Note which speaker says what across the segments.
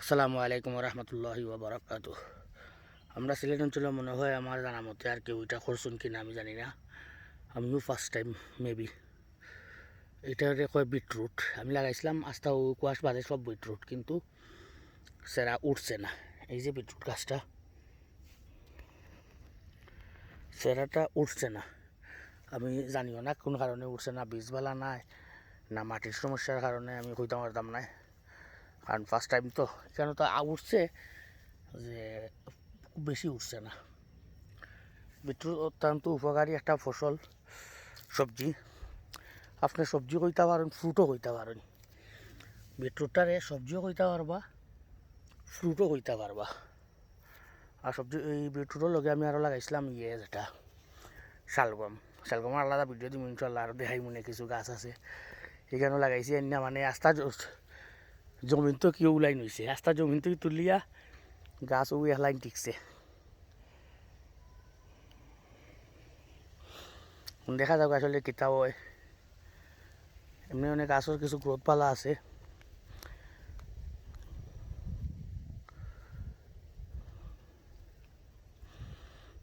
Speaker 1: আসসালামু আলাইকুম রহমতুল্লাহি ওবরাকাত আমরা সিলেট অঞ্চলে মনে হয় আমার জানা মতে আর কেউ এটা করছুন কিনা আমি জানি না। আমিও ফার্স্ট টাইম মেবি এটারে কয় বিটরুট। আমি লাগাইছিলাম, আস্তা ও কুয়াশ বাদে সব বিটরুট, কিন্তু সেরা উঠছে না। এই যে বিটরুট গাছটা, সেরাটা উঠছে না। আমি জানিও না, কোন কারণে উঠছে না, বীজবালা নাই, না মাটির সমস্যার কারণে আমি কইতে পারতাম না কারণ ফার্স্ট টাইম তো এখানে তো উঠছে যে বেশি উঠছে না। বিটরুট অত্যন্ত উপকারী একটা ফসল, সবজি। আপনি সবজি কইতে পারেন ফ্রুটও কইতে পারেন। বিটরুটটারে সবজিও কইতে পারবা ফ্রুটও কইতে পারবা। আর সবজি, এই বিটরুটের লগে আমি আরও লাগাইছিলাম ইয়ে যেটা, শালগম। শালগম আলাদা ভিডিও দিম ইনশাল্লাহ আরও দেখাই মনে কিছু গাছ আছে। এখানে লাগাইছি, এনে মানে আস্তা জ- জমিন তো কেউ লাইন হয়েছে আস্তা জমিন থেকে তুলিয়া গাছ ও লাইন টিকছে। দেখা যাক আসলে কিতাব হয়। এমনি অনেক গাছের কিছু গ্রোথ পালা আছে।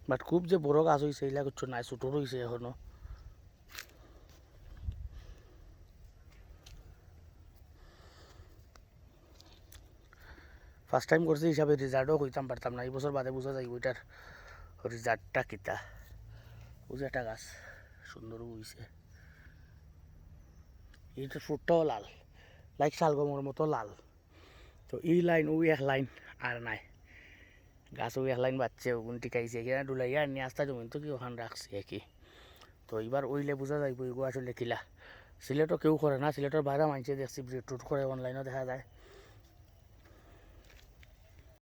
Speaker 1: বাট খুব যে বড় গাছ হয়েছে এগুলা কিছু নাই ছোটো রয়েছে এখনও। ফার্স্ট টাইম করছি হিসাবে রেজাল্টও কইতাম পারতাম না এই বছর বাদে বোঝা যায় ওইটার রেজাল্টটা কিতা। যে একটা গাছ, সুন্দর হইছে। এইটার ফুটটাও লাল লাইক শালগমের মতো লাল। তো এই লাইন ওই এক লাইন আর নাই। গাছ ওই এক লাইন বাচ্চে ওগুন টিকাইছে, এখানে ডুলাইয়া নিয়ে আস্তা জমিন তো কি ওখানে রাখছে কি তো এইবার ওইলে বোঝা যাইব এগো আসলে কিলা। সিলেটও কেউ করে না, সিলেটের বাইরে মানছে দেখছি বিটরুট করে অনলাইনেও দেখা যায়।